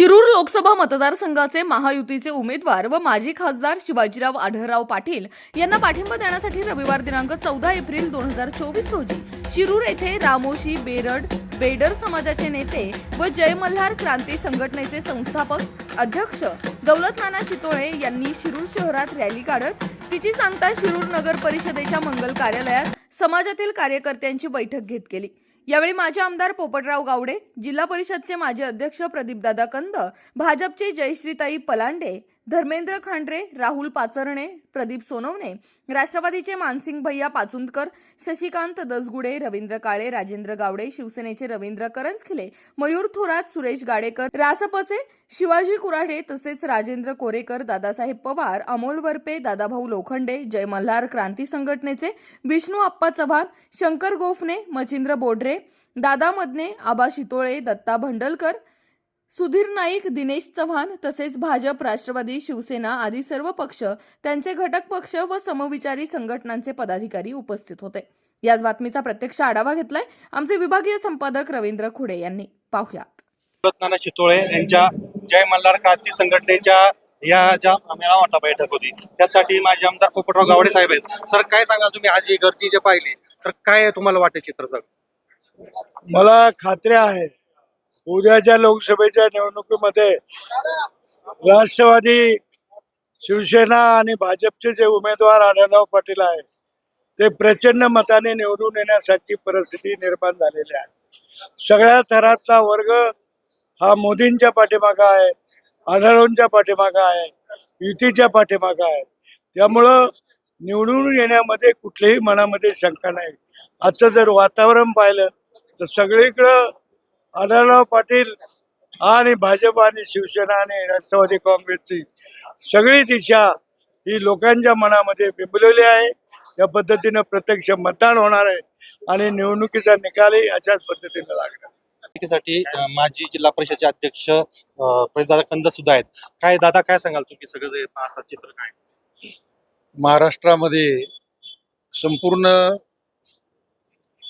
शिरूर लोकसभा मतदारसंघाचे महायुतीचे उमेदवार व माजी खासदार शिवाजीराव आढळराव पाटील यांना पाठिंबा देण्यासाठी रविवार दिनांक चौदा एप्रिल दोन हजार चोवीस रोजी शिरूर येथे रामोशी बेरड बेडर समाजाचे नेते व जय मल्हार क्रांती संघटनेचे संस्थापक अध्यक्ष दौलत नाना शितोळे यांनी शिरूर शहरात रॅली काढत तिची सांगता शिरूर नगर परिषदेच्या मंगल कार्यालयात समाजातील कार्यकर्त्यांची बैठक घेत केली. यावेळी माजी आमदार पोपटराव गावडे जिल्हा परिषदचे माजी अध्यक्ष प्रदीपदादा कंद भाजपचे जयश्रीताई पलांडे धर्मेंद्र खांडरे राहुल पाचरणे प्रदीप सोनवणे राष्ट्रवादीचे मानसिंग भैया पाचुंदकर शशिकांत दसगुडे रवींद्र काळे राजेंद्र गावडे शिवसेनेचे रवींद्र करंजखिले मयूर थोरात सुरेश गाडेकर रासपचे शिवाजी कुराडे तसेच राजेंद्र कोरेकर दादासाहेब पवार अमोल वरपे दादाभाऊ लोखंडे जय मल्हार क्रांती संघटनेचे विष्णू आप्पा चव्हाण शंकर गोफणे मचिंद्र बोडरे दादा मदने आबा शितोळे दत्ता भंडलकर सुधीर नाईक दिनेश चव्हाण तसेच भाजप राष्ट्रवादी शिवसेना आदी सर्व पक्ष त्यांचे घटक पक्ष व समविचारी संघटनांचे पदाधिकारी उपस्थित होते. याच बातमीचा प्रत्यक्ष आढावा घेतलाय आमचे विभागीय संपादक रवींद्र खुडे यांनी. पाहुया. नाना चितोळे यांच्या जय मल्हार क्रांती संघटनेच्या या ज्या मेळावा होता बैठक होती त्यासाठी माझे आमदार पोपटराव गावडे साहेब आहेत. सर काय सांगाल तुम्ही? आज ही गर्दी जे पाहिली तर काय तुम्हाला वाटते चित्र सर मला खात्री आहे उद्याच्या लोकसभेच्या निवडणुकीमध्ये राष्ट्रवादी शिवसेना आणि भाजपचे जे उमेदवार आढळराव पाटील आहे ते प्रचंड मताने निवडून येण्यासाठी परिस्थिती निर्माण झालेली आहे. सगळ्या थरातला वर्ग हा मोदींच्या पाठीमागा आहे आढळूंच्या पाठीमागा आहे युतीच्या पाठीमागा आहे. त्यामुळं निवडून येण्यामध्ये कुठल्याही मनामध्ये शंका नाही. आजचं जर वातावरण पाहिलं तर सगळीकडं आढळराव पाटील आणि भाजप आणि शिवसेना आणि राष्ट्रवादी काँग्रेसची सगळी दिशा ही लोकांच्या मनामध्ये बिंबलेली आहे. त्या पद्धतीनं प्रत्यक्ष मतदान होणार आहे आणि निवडणुकीचा निकालही अशाच पद्धतीनं लागणार. साठी माजी जिल्हा परिषदचे अध्यक्ष दादा कंद सुद्धा आहेत. काय दादा काय सांगाल तुम्ही? सगळं पाहता चित्र काय? महाराष्ट्रामध्ये संपूर्ण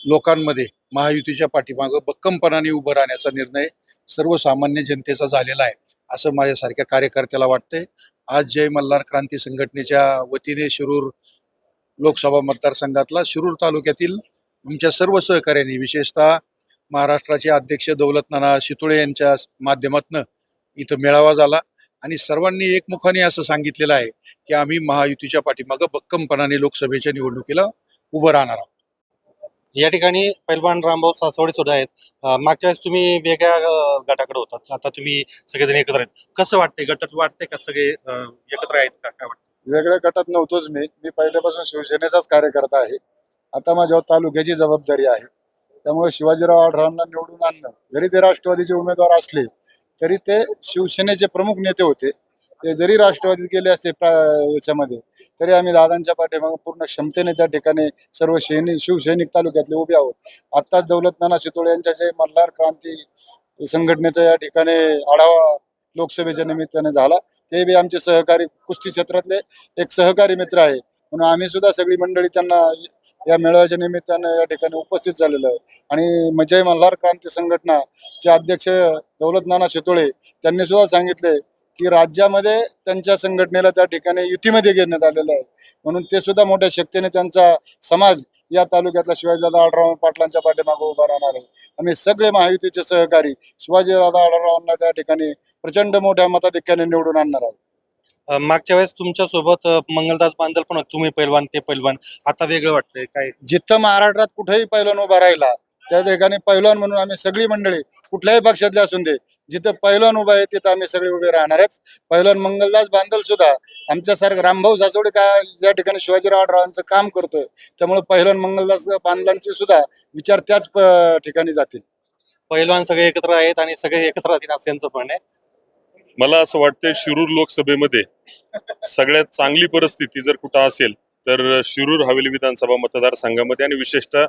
लोकांमध्ये महायुतीच्या पाठीमागं भक्कमपणाने उभं राहण्याचा निर्णय सर्वसामान्य जनतेचा झालेला आहे असं माझ्यासारख्या कार्यकर्त्याला वाटतंय. आज जय मल्हार क्रांती संघटनेच्या वतीने शिरूर लोकसभा मतदारसंघातला शिरूर तालुक्यातील आमच्या सर्व सहकार्यांनी विशेषतः महाराष्ट्राचे अध्यक्ष दौलत नाना यांच्या माध्यमातून इथं मेळावा झाला. आणि सर्वांनी एकमुखाने असं सांगितलेलं आहे की आम्ही महायुतीच्या पाठीमागं भक्कमपणाने लोकसभेच्या निवडणुकीला उभं राहणार आहोत. या ठिकाणी पैलवान रामभाऊ सासवडे सुद्धा आहेत. मागच्या वेळेस तुम्ही वेगळ्या गटाकडे होतात. आता तुम्ही सगळेजण एकत्र आहेत. कसं वाटतंय? गटात वाटतंय का सगळे एकत्र आहेत का? काय वाटतं वेगळ्या गटात नव्हतोच मी. मी पहिल्यापासून शिवसेनेचाच कार्यकर्ता आहे. आता माझ्यावर तालुक्याची जबाबदारी आहे. त्यामुळे शिवाजीराव आढळरावांना निवडून आणणं. जरी ते राष्ट्रवादीचे उमेदवार असले तरी ते शिवसेनेचे प्रमुख नेते होते. ते जरी राष्ट्रवादीत गेले असते याच्यामध्ये तरी आम्ही दादांच्या पाठीमागे पूर्ण क्षमतेने त्या ठिकाणी सर्व सैनिक शिवसैनिक तालुक्यातले उभे आहोत. आत्ताच दौलत नाना शितोळे यांच्या जे मल्हार क्रांती संघटनेचा या ठिकाणी आढावा लोकसभेच्या निमित्ताने झाला ते बी आमचे सहकारी कुस्ती क्षेत्रातले एक सहकारी मित्र आहे. म्हणून आम्ही सुद्धा सगळी मंडळी त्यांना या मेळाव्याच्या निमित्तानं या ठिकाणी उपस्थित झालेलो आहे. आणि मजय मल्हार क्रांती संघटनाचे अध्यक्ष दौलत नाना शितोळे त्यांनी सुद्धा सांगितले की राज्यामध्ये त्यांच्या संघटनेला त्या ठिकाणी युतीमध्ये घेण्यात आलेलं आहे. म्हणून ते सुद्धा मोठ्या शक्तीने त्यांचा समाज या तालुक्यातला शिवाजीदादा आढळराव पाटलांच्या पाठीमागे उभा राहणार आहे. आम्ही सगळे महायुतीचे सहकारी शिवाजीदादा आढळरावांना त्या ठिकाणी प्रचंड मोठ्या मताधिक्याने निवडून आणणार आहोत. मागच्या वेळेस तुमच्यासोबत मंगलदास बांदल पण. तुम्ही पैलवान ते पैलवान. आता वेगळं वाटतंय. काय? जिथं महाराष्ट्रात कुठेही पैलवान उभा राहिला त्या ठिकाणी पैलवान म्हणून आम्ही सगळी मंडळी कुठल्याही पक्षातले असून दे जिथं पैलवान उभा आहे तिथं आम्ही सगळे उभे राहणारच. पैलवान मंगलदास बांदल सुद्धा आमच्यासारखं रामभाऊ सासवडे का या ठिकाणी शिवाजीराव आढळरावांचं काम करतोय त्यामुळे पैलवान मंगलदास बांदलांचे सुद्धा विचार त्याच ठिकाणी जातील. पैलवान सगळे एकत्र आहेत आणि सगळे एकत्र राहतील असं त्यांचं पण आहे. मला असं वाटतंय शिरूर लोकसभेमध्ये सगळ्यात चांगली परिस्थिती जर कुठं असेल तर शिरूर हवेली विधानसभा मतदारसंघामध्ये आणि विशेषतः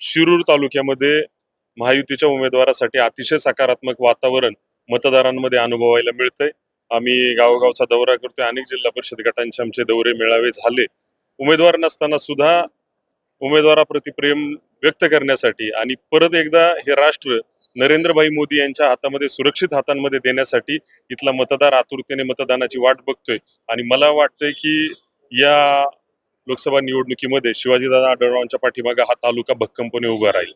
शिरूर तालुक्यामध्ये महायुतीच्या उमेदवारासाठी अतिशय सकारात्मक वातावरण मतदारांमध्ये अनुभवायला मिळतंय. आम्ही गावोगावचा दौरा करतोय. अनेक जिल्हा परिषद गटांचे आमचे दौरे मेळावे झाले. उमेदवार नसताना सुद्धा उमेदवाराप्रती प्रेम व्यक्त करण्यासाठी आणि परत एकदा हे राष्ट्र नरेंद्रभाई मोदी यांच्या हातामध्ये सुरक्षित हातांमध्ये देण्यासाठी इथला मतदार आतुरतेने मतदानाची वाट बघतोय. आणि मला वाटतंय की या लोकसभा निवडणुकीमध्ये शिवाजीदादा आढळरावांच्या पाठीमागे हा तालुका भक्कमपणे उभा राहील.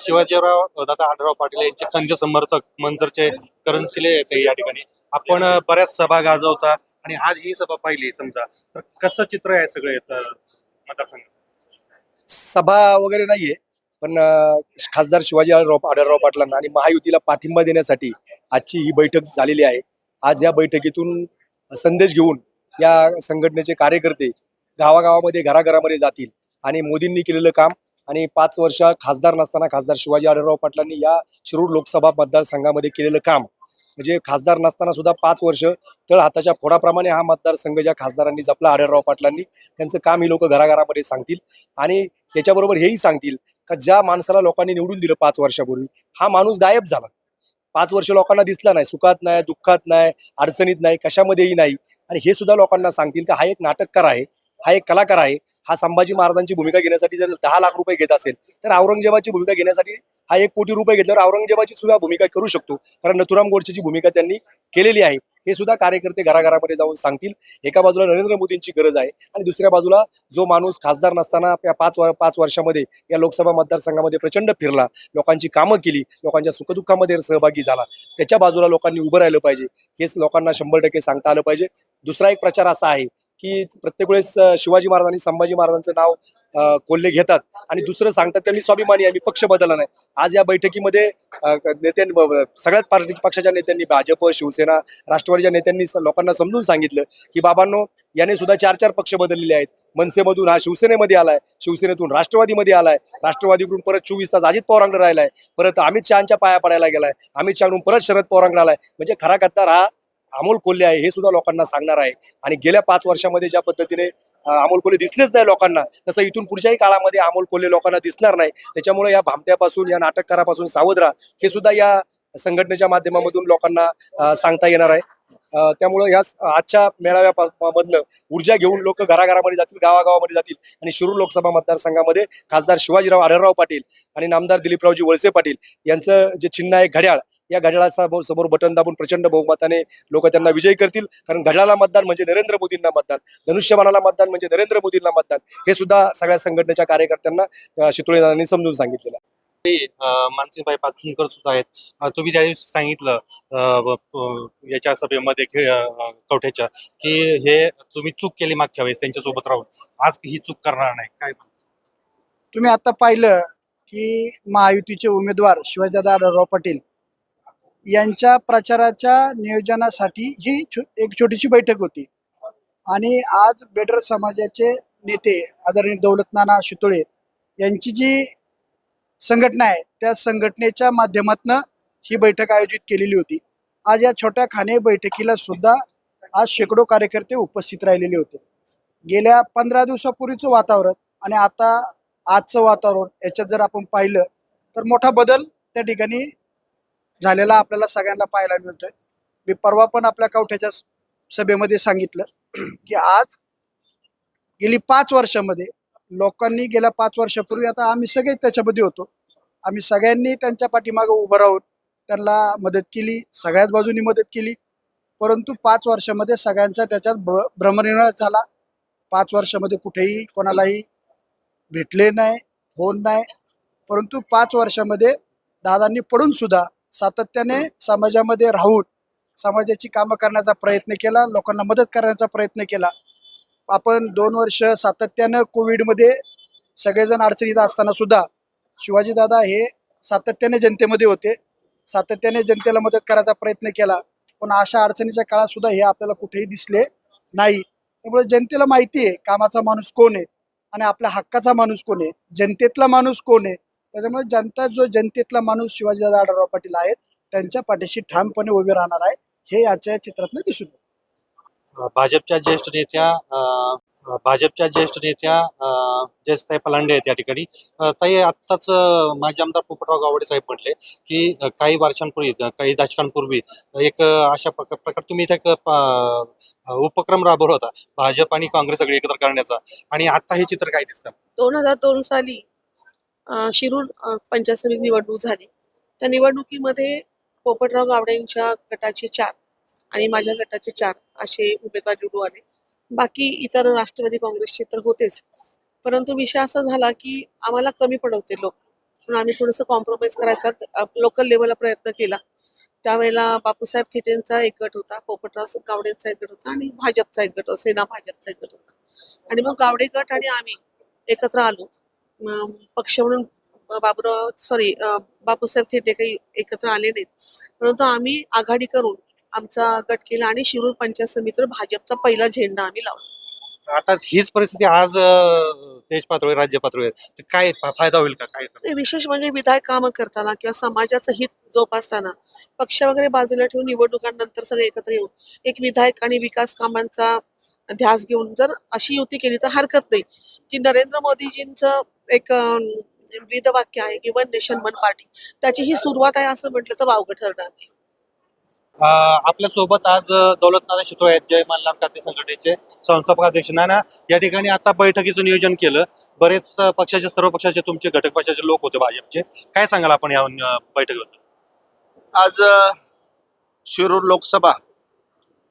शिवाजीराव दादा आढळराव पाटील यांचे खंज समर्थक मंजरचे करंज केले या ठिकाणी. आपण बऱ्याच सभा गाजवता आणि आज ही सभा पाहिली समजा. तर कसं चित्र आहे सगळे मतदारसंघात सभा वगैरे नाहीये पण खासदार शिवाजी आढळराव आढळराव पाटलांना आणि महायुतीला पाठिंबा देण्यासाठी आजची ही बैठक झालेली आहे. आज या बैठकीतून संदेश घेऊन या संघटनेचे कार्यकर्ते गावागावामध्ये घराघरामध्ये जातील. आणि मोदींनी केलेलं काम आणि पाच वर्ष खासदार नसताना खासदार शिवाजी आढळराव पाटलांनी या शिरूर लोकसभा मतदारसंघामध्ये केलेलं काम. म्हणजे खासदार नसताना सुद्धा पाच वर्ष तळ हाताच्या फोडाप्रमाणे हा मतदारसंघ ज्या खासदारांनी जपला आढळराव पाटलांनी त्यांचं काम ही लोक घराघरामध्ये सांगतील. आणि त्याच्याबरोबर हेही सांगतील का ज्या माणसाला लोकांनी निवडून दिलं पाच वर्षापूर्वी हा माणूस गायब झाला. पाच वर्ष लोकांना दिसला नाही सुखात नाही दुःखात नाही अडचणीत नाही कशामध्येही नाही. आणि हे सुद्धा लोकांना सांगतील का हा एक नाटककार आहे. हा एक कलाकार आहे. हा संभाजी महाराजांची भूमिका घेण्यासाठी जर दहा लाख रुपये घेत असेल तर औरंगजेबाची भूमिका घेण्यासाठी हा एक कोटी रुपये घेतल्यावर औरंगजेबाची सुद्धा भूमिका करू शकतो. कारण नथुराम गोडसेची भूमिका त्यांनी केलेली आहे. हे सुद्धा कार्यकर्ते घराघरामध्ये जाऊन सांगतील. एका बाजूला नरेंद्र मोदींची गरज आहे आणि दुसऱ्या बाजूला जो माणूस खासदार नसताना या पाच वर- पाच वर्षामध्ये या लोकसभा मतदारसंघामध्ये प्रचंड फिरला लोकांची कामं केली लोकांच्या सुखदुःखामध्ये सहभागी झाला. त्याच्या बाजूला लोकांनी उभं राहिलं पाहिजे. हेच लोकांना शंभर टक्के सांगता आलं पाहिजे. दुसरा एक प्रचार असा आहे की प्रत्येक वेळेस शिवाजी महाराज आणि संभाजी महाराजांचं नाव कोल्हे घेतात. आणि दुसरं सांगतात त्यांनी स्वाभिमानी आहे मी पक्ष बदलला नाही. आज या बैठकीमध्ये नेत्यांनी सगळ्याच पार्टी पक्षाच्या नेत्यांनी भाजप शिवसेना राष्ट्रवादीच्या नेत्यांनी लोकांना समजून सांगितलं की बाबांनो याने सुद्धा चार चार पक्ष बदललेले आहेत. मनसेमधून हा शिवसेनेमध्ये आलाय शिवसेनेतून राष्ट्रवादीमध्ये आलाय. राष्ट्रवादीकडून परत चोवीस तास अजित पवारांकडे राहिलाय. परत अमित शहाच्या पाया पडायला गेलाय. अमित शहाकडून परत शरद पवारांकडे आलाय. म्हणजे खरा गद्दार हा अमोल कोल्हे आहे हे सुद्धा लोकांना सांगणार आहे. आणि गेल्या पाच वर्षामध्ये ज्या पद्धतीने अमोल कोल्हे दिसलेच नाही लोकांना तसं इथून पुढच्याही काळामध्ये अमोल कोल्हे लोकांना दिसणार नाही. त्याच्यामुळे या भामट्यापासून या नाटककारापासून सावध राहा. हे सुद्धा या संघटनेच्या माध्यमामधून लोकांना सांगता येणार आहे. त्यामुळं या आजच्या मेळाव्यामधनं ऊर्जा घेऊन लोक घराघरामध्ये जातील गावागावामध्ये जातील. आणि शिरूर लोकसभा मतदारसंघामध्ये खासदार शिवाजीराव आढळराव पाटील आणि नामदार दिलीपरावजी वळसे पाटील यांचं जे चिन्ह आहे घड्याळ या घड्याळाचा समोर बटन दाबून प्रचंड बहुमताने लोक त्यांना विजयी करतील. कारण घड्याळाला मतदान म्हणजे नरेंद्र मोदींना मतदान. धनुष्यबाणाला मतदान म्हणजे नरेंद्र मोदींना मतदान. हे सुद्धा सगळ्या संघटनेच्या कार्यकर्त्यांना शितोळेदारांनी समजून सांगितलेलं आहे. मानसिंगबाई पाचनकर सुद्धा आहेत. तुम्ही ज्या दिवशी सांगितलं याच्या सभेमध्ये खेळ कवठ्याच्या की हे तुम्ही चूक केली मागच्या वेळेस त्यांच्यासोबत राहून. आज ही चूक करणार नाही. काय तुम्ही आता पाहिलं की महायुतीचे उमेदवार शिवाजीदादा आढळराव पाटील यांच्या प्रचाराच्या नियोजनासाठी ही छो- एक छोटीशी बैठक होती. आणि आज बेडर समाजाचे नेते आदरणीय दौलतनाना शितोळे यांची जी संघटना आहे त्या संघटनेच्या माध्यमातून ही बैठक आयोजित केलेली होती. आज या छोट्या खाणे बैठकीला सुद्धा आज शेकडो कार्यकर्ते उपस्थित राहिलेले होते. गेल्या पंधरा दिवसापूर्वीचं वातावरण आणि आता आजचं वातावरण याच्यात जर आपण पाहिलं तर मोठा बदल त्या ठिकाणी झालेला आपल्याला सगळ्यांना पाहायला मिळतोय. मी परवा पण आपल्या कवठ्याच्या सभेमध्ये सांगितलं की आज गेली पाच वर्षामध्ये लोकांनी गेल्या पाच वर्षापूर्वी आता आम्ही सगळे त्याच्यामध्ये होतो. आम्ही सगळ्यांनी त्यांच्या पाठीमागं उभं राहून त्यांना मदत केली सगळ्याच बाजूनी मदत केली. परंतु पाच वर्षामध्ये सगळ्यांचा त्याच्यात भ भ्रमनिर्णय झाला. पाच वर्षामध्ये कुठेही कोणालाही भेटले नाही फोन नाही. परंतु पाच वर्षामध्ये दादांनी पडून सुद्धा सातत्याने समाजामध्ये राहून समाजाची कामं करण्याचा प्रयत्न केला लोकांना मदत करण्याचा प्रयत्न केला. आपण दोन वर्ष सातत्यानं कोविडमध्ये सगळेजण अडचणीत असताना सुद्धा शिवाजीदादा हे सातत्याने जनतेमध्ये होते. सातत्याने जनतेला मदत करायचा प्रयत्न केला. पण अशा अडचणीच्या काळात सुद्धा हे आपल्याला कुठेही दिसले नाही. त्यामुळे जनतेला माहिती आहे कामाचा माणूस कोण आहे आणि आपल्या हक्काचा माणूस कोण आहे? जनतेतला माणूस कोण आहे? त्याच्यामुळे जनता जो जनतेतला माणूस शिवाजीदादा आढळराव पाटील आहेत त्यांच्या पाठीशी ठामपणे उभे राहणार आहे हे याच्या चित्रातनं दिसून येतं. भाजपच्या ज्येष्ठ नेत्या भाजपच्या ज्येष्ठ नेत्या अं, जयस्थाई पलांडे आहेत या ठिकाणी. ताई आत्ताच माजी आमदार पोपटराव गावडे साहेब म्हटले की काही वर्षांपूर्वी काही दशकांपूर्वी एक अशा प्रकार प्रकार तुम्ही इथे एक उपक्रम राबवला होता भाजप आणि काँग्रेस सगळे एकत्र करण्याचा. आणि आता हे चित्र काय दिसतं? दोन हजार दोन साली शिरूर पंचायत समिती निवडणूक झाली. त्या निवडणुकीमध्ये पोपटराव गावडेंच्या गटाचे चार आणि माझ्या गटाचे चार असे उमेदवार निवडून आले. बाकी इतर राष्ट्रवादी काँग्रेसचे तर होतेच. परंतु विषय असा झाला की आम्हाला कमी पडवते लोक. म्हणून आम्ही थोडंसं कॉम्प्रोमाइज करायचा लोकल लेवलला प्रयत्न केला. त्यावेळेला बापूसाहेब थिटेंचा एक गट होता पोपटराव गावडेंचा एक गट होता आणि भाजपचा एक गट होता सेना भाजपचा एक गट होता. आणि मग गावडे गट आणि आम्ही एकत्र आलो. पक्ष म्हणून बाबुराव सॉरी बापूसाहेब थिटे काही एकत्र आले नाहीत. परंतु आम्ही आघाडी करून आमचा गट केला आणि शिरूर पंचायत समितीवर भाजपचा पहिला झेंडा आम्ही लावला. आता हीच परिस्थिती आज देश पातळीवर राज्य पातळीवर काय फायदा होईल का? काय विशेष म्हणजे विधायक कामं करताना किंवा समाजाचं हित जोपासताना पक्ष वगैरे बाजूला ठेवून निवडणुकांनंतर सगळे एकत्र येऊन एक विधायक आणि विकास कामांचा ध्यास घेऊन जर अशी युती केली तर हरकत नाही. जी नरेंद्र मोदीजींचं एक ब्रीद वाक्य आहे की वन नेशन वन पार्टी त्याची ही सुरुवात आहे असं म्हटलं तर वावगं ठरणार नाही. आपल्यासोबत आज दौलतनाथ शितोळे आहेत जय मल्हार क्रांती संघटनेचे संस्थापक अध्यक्ष. नाना या ठिकाणी आता बैठकीचं नियोजन केलं. बरेच पक्षाचे सर्व पक्षाचे तुमचे घटक पक्षाचे लोक होते भाजपचे. काय सांगाल आपण या बैठकीबद्दल? आज शिरूर लोकसभा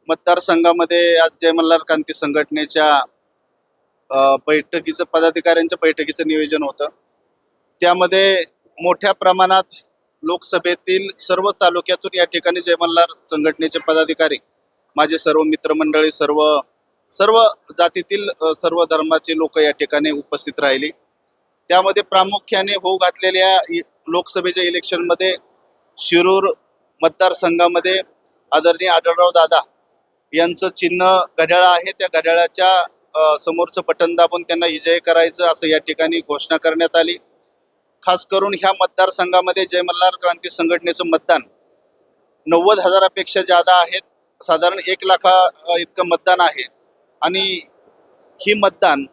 मतदारसंघामध्ये आज जय मल्हार क्रांती संघटनेच्या बैठकीचं पदाधिकाऱ्यांच्या बैठकीचं नियोजन होतं. त्यामध्ये मोठ्या प्रमाणात लोकसभेतील सर्व तालुक्यातून या ठिकाणी जय मल्हार संघटनेचे पदाधिकारी माझे सर्व मित्रमंडळी सर्व सर्व जातीतील सर्व धर्माचे लोक या ठिकाणी उपस्थित राहिली. त्यामध्ये प्रामुख्याने होऊ घातलेल्या लोकसभेच्या इलेक्शनमध्ये शिरूर मतदारसंघामध्ये आदरणीय आढळराव दादा यांचं चिन्ह घड्याळ आहे. त्या घड्याळाच्या समोरचं बटन दाबून त्यांना विजय करायचं असं या ठिकाणी घोषणा करण्यात आली. खास करून ह्या मतदारसंघामध्ये जय मल्हार क्रांती संघटनेचं मतदान नव्वद हजारापेक्षा जादा आहेत. साधारण एक लाखा इतकं मतदान आहे. आणि ही मतदान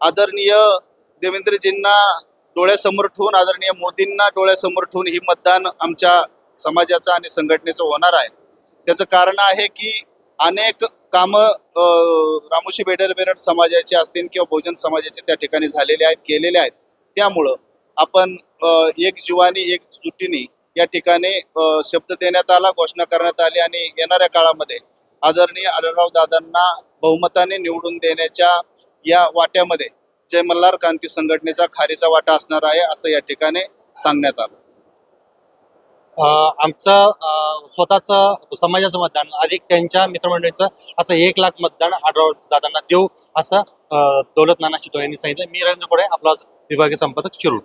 आदरणीय देवेंद्रजींना डोळ्यासमोर ठेवून आदरणीय मोदींना डोळ्यासमोर ठेवून ही मतदान आमच्या समाजाचं आणि संघटनेचं होणार आहे. त्याचं कारण आहे की अनेक कामं रामोशी बेडर बेरड समाजाचे असतील किंवा बहुजन समाजाचे त्या ठिकाणी झालेले आहेत केलेले आहेत. त्यामुळं आपण एक जीवानी एक जुटीने या ठिकाणी शब्द देण्यात आला घोषणा करण्यात आली आणि येणाऱ्या काळामध्ये आदरणीय आढळराव दादांना बहुमताने निवडून देण्याच्या या वाट्यामध्ये जय मल्हार क्रांती संघटनेचा खारीचा वाटा असणार आहे असं या ठिकाणी सांगण्यात आलं. आमचं स्वतःचं समाजाचं मतदान अधिक त्यांच्या मित्रमंडळीचं असं एक लाख मतदान आढळ दादांना देऊ असं दौलत नाना शितोळे यांनी सांगितलं. मी रवींद्र कोडे आपला विभागीय संपादक शिरूर.